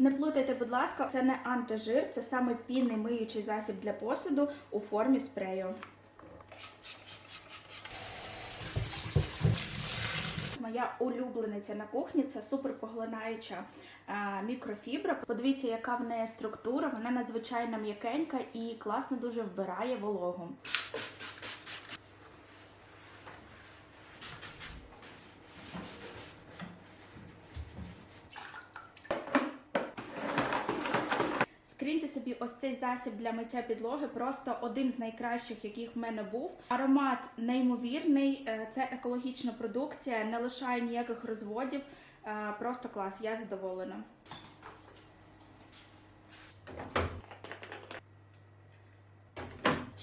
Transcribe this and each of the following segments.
Не плутайте, будь ласка, це не антижир, це саме пінний миючий засіб для посуду у формі спрею. Моя улюблениця на кухні це суперпоглинаюча е, мікрофібра. Подивіться, яка в неї структура. Вона надзвичайно м'якенька і класно дуже вбирає вологу. Скріньте собі ось цей засіб для миття підлоги, просто один з найкращих, яких в мене був. Аромат неймовірний, е, це екологічна продукція, не лишає ніяких розводів. Е, Просто клас, я задоволена.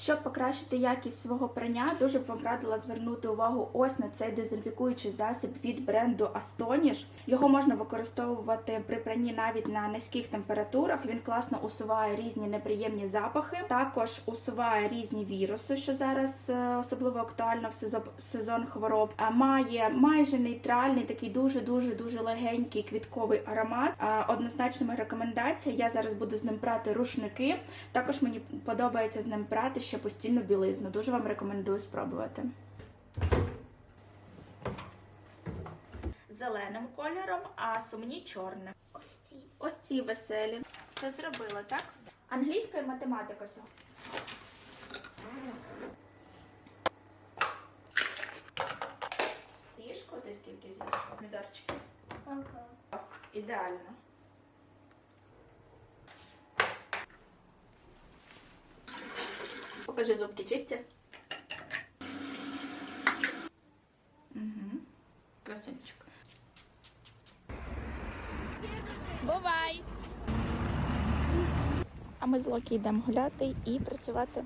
Щоб покращити якість свого прання, дуже б вам радила звернути увагу ось на цей дезінфікуючий засіб від бренду Astonish. Його можна використовувати при пранні навіть на низьких температурах. Він класно усуває різні неприємні запахи, також усуває різні віруси, що зараз е, особливо актуально в сезон- хвороб. А має майже нейтральний, такий дуже дуже дуже легенький квітковий аромат. Однозначно моя рекомендація. Я зараз буду з ним прати рушники. Також мені подобається з ним прати ще постільну білизну. Дуже вам рекомендую спробувати. Зеленим кольором, а сумні чорним. Ось ці. Ось ці веселі. Це зробила, так? Англійська і математика сьогодні. З'їш ти скільки з'їш? Помідорчики. Ага. Ідеально. Покажи зубки чисті. Угу. Красунчик. Бувай! А ми з Локі йдемо гуляти і працювати